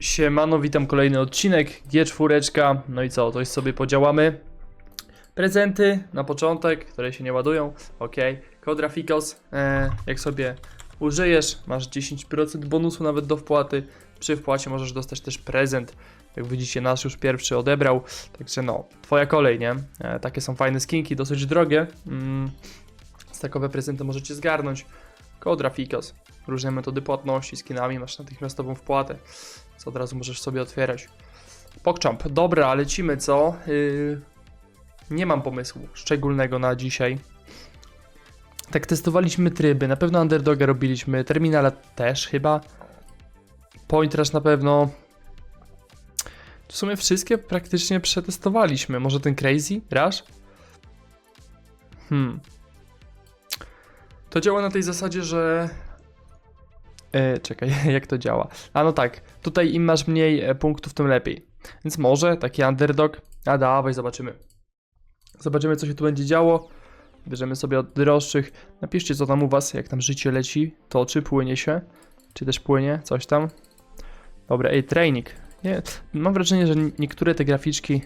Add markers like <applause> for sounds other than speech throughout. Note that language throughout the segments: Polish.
Siemano, witam kolejny odcinek, G4, no i co, coś sobie podziałamy. Prezenty na początek, które się nie ładują, ok. Kod Rafikos, e, jak sobie użyjesz, masz 10% bonusu nawet do wpłaty. Przy wpłacie możesz dostać też prezent. Jak widzicie, nasz już pierwszy odebrał, także no, twoja kolej, nie? E, takie są fajne skinki, dosyć drogie. Mm, takowe prezenty możecie zgarnąć. Kod Rafikos, różne metody płatności, skinami, masz natychmiastową wpłatę co od razu możesz sobie otwierać. PogChamp, dobra, lecimy co? Yy, nie mam pomysłu szczególnego na dzisiaj. Tak testowaliśmy tryby, na pewno Underdoga robiliśmy, Terminala też chyba. Point Rush na pewno. W sumie wszystkie praktycznie przetestowaliśmy. Może ten Crazy Rush? Hmm. To działa na tej zasadzie, że E, czekaj, <laughs> jak to działa? A no tak, tutaj im masz mniej e, punktów, tym lepiej. Więc może taki underdog. A dawaj, zobaczymy. Zobaczymy, co się tu będzie działo. Bierzemy sobie od droższych. Napiszcie, co tam u was, jak tam życie leci. To czy płynie się, czy też płynie, coś tam. Dobra, ej, training. Nie, mam wrażenie, że niektóre te graficzki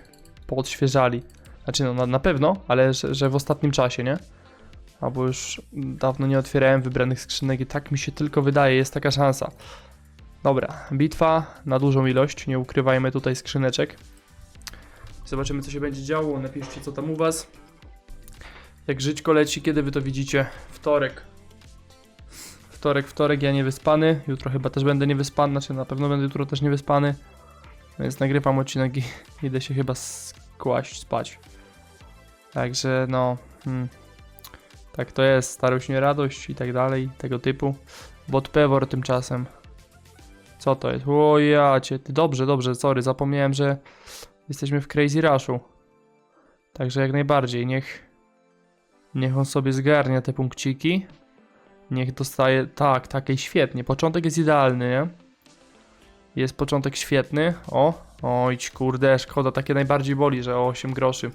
poodświeżali. Znaczy, no na, na pewno, ale że, że w ostatnim czasie, nie? Albo już dawno nie otwierałem wybranych skrzynek i tak mi się tylko wydaje, jest taka szansa. Dobra, bitwa na dużą ilość, nie ukrywajmy tutaj skrzyneczek. Zobaczymy co się będzie działo, napiszcie co tam u was. Jak żyćko leci, kiedy wy to widzicie? Wtorek. Wtorek, wtorek, ja niewyspany. Jutro chyba też będę niewyspany, znaczy na pewno będę jutro też niewyspany. Więc nagrywam odcinek i <laughs> idę się chyba skłaść, spać. Także no... Hmm. Tak to jest, starość nie radość i tak dalej, tego typu. Bot Pewor tymczasem. Co to jest? O ja cię, dobrze, dobrze, sorry, zapomniałem, że jesteśmy w Crazy Rushu. Także jak najbardziej, niech niech on sobie zgarnia te punkciki. Niech dostaje, tak, takiej świetnie. Początek jest idealny, nie? Jest początek świetny. O, oj, kurde, szkoda, takie najbardziej boli, że o 8 groszy.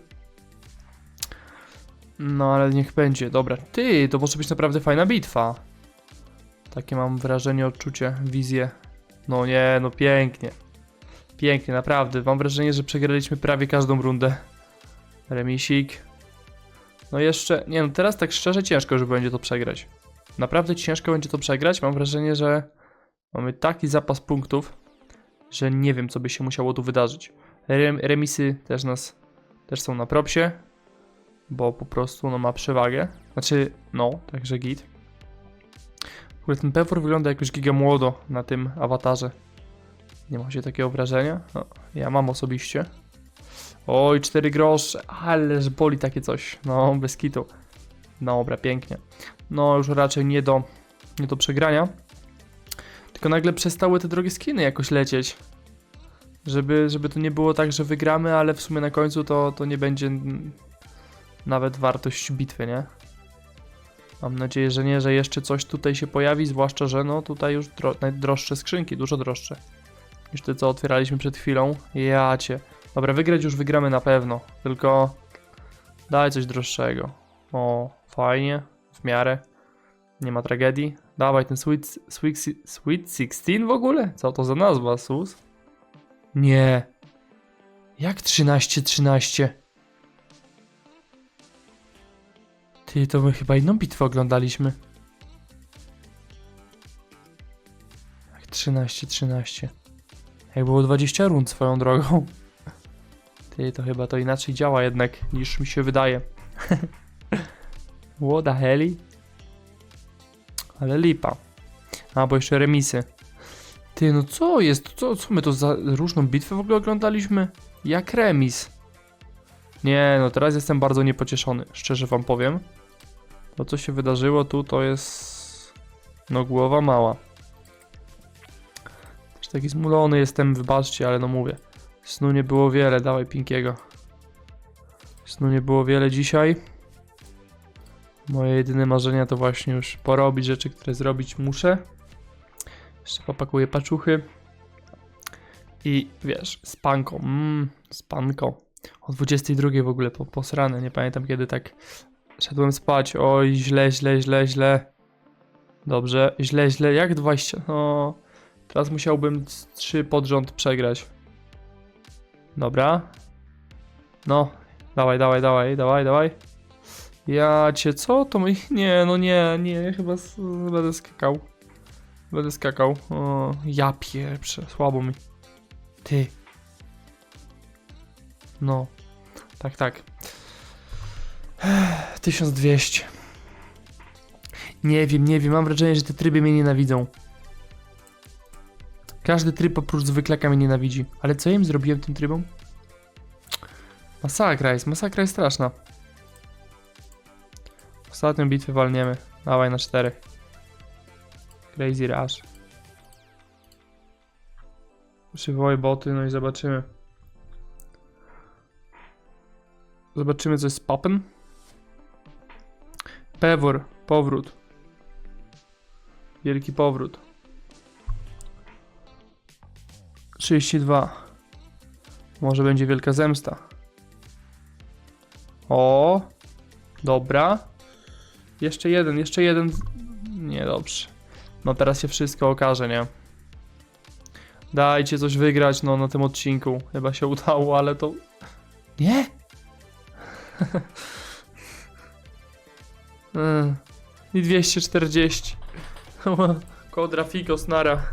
No ale niech będzie, dobra. Ty, to może być naprawdę fajna bitwa. Takie mam wrażenie, odczucie, wizję. No nie, no pięknie. Pięknie, naprawdę. Mam wrażenie, że przegraliśmy prawie każdą rundę. Remisik. No jeszcze, nie no teraz tak szczerze ciężko, że będzie to przegrać. Naprawdę ciężko będzie to przegrać. Mam wrażenie, że mamy taki zapas punktów, że nie wiem, co by się musiało tu wydarzyć. Rem remisy też nas, też są na propsie bo po prostu no, ma przewagę. Znaczy, no, także git. W ogóle ten Pewor wygląda jakoś giga młodo na tym awatarze. Nie ma się takiego wrażenia? No, ja mam osobiście. Oj, 4 grosze, ależ boli takie coś. No, bez kitu. Dobra, pięknie. No, już raczej nie do, nie do przegrania. Tylko nagle przestały te drogie skiny jakoś lecieć. Żeby, żeby to nie było tak, że wygramy, ale w sumie na końcu to, to nie będzie nawet wartość bitwy, nie? Mam nadzieję, że nie, że jeszcze coś tutaj się pojawi, zwłaszcza, że no tutaj już dro najdroższe skrzynki, dużo droższe niż te, co otwieraliśmy przed chwilą. Jacie. Dobra, wygrać już wygramy na pewno, tylko daj coś droższego. O, fajnie, w miarę. Nie ma tragedii. Dawaj ten Sweet, sweet, sweet 16 w ogóle? Co to za nazwa, sus? Nie. Jak 13, 13? Ty, to my chyba inną bitwę oglądaliśmy. Jak 13, 13. Jak było 20 rund swoją drogą. Ty, to chyba to inaczej działa jednak niż mi się wydaje. <laughs> The hell? Ale lipa. A, bo jeszcze remisy. Ty, no co jest? Co, co my to za różną bitwę w ogóle oglądaliśmy? Jak remis? Nie, no teraz jestem bardzo niepocieszony, szczerze wam powiem. To co się wydarzyło tu to jest... No głowa mała. Też taki zmulony jestem, wybaczcie, ale no mówię. Snu nie było wiele, dawaj Pinkiego. Snu nie było wiele dzisiaj. Moje jedyne marzenia to właśnie już porobić rzeczy, które zrobić muszę. Jeszcze popakuję paczuchy. I wiesz, spanko, mmm, spanko. O 22 w ogóle po, posrane, nie pamiętam kiedy tak Szedłem spać. Oj, źle, źle, źle, źle. Dobrze, źle, źle. Jak 20? No. Teraz musiałbym z trzy pod rząd przegrać. Dobra. No, dawaj, dawaj, dawaj, dawaj, dawaj. Ja cię, co to my... <laughs> Nie, no nie, nie, chyba s- będę skakał. Będę skakał. O, ja pieprze, słabo mi. Ty. No. Tak, tak. 1200. Nie wiem, nie wiem, mam wrażenie, że te tryby mnie nienawidzą. Każdy tryb oprócz zwyklaka mnie nienawidzi. Ale co im zrobiłem tym trybom? Masakra jest, masakra jest straszna. Ostatnią bitwę walniemy. Dawaj na cztery. Crazy Rush. Przywołaj boty, no i zobaczymy. Zobaczymy co jest z papem. Pewor, powrót. Wielki powrót. 32. Może będzie wielka zemsta. O, dobra. Jeszcze jeden, jeszcze jeden. Nie, dobrze. No teraz się wszystko okaże, nie? Dajcie coś wygrać, no, na tym odcinku. Chyba się udało, ale to... Nie? <laughs> Mm. I 240. Kodra Fikos, nara.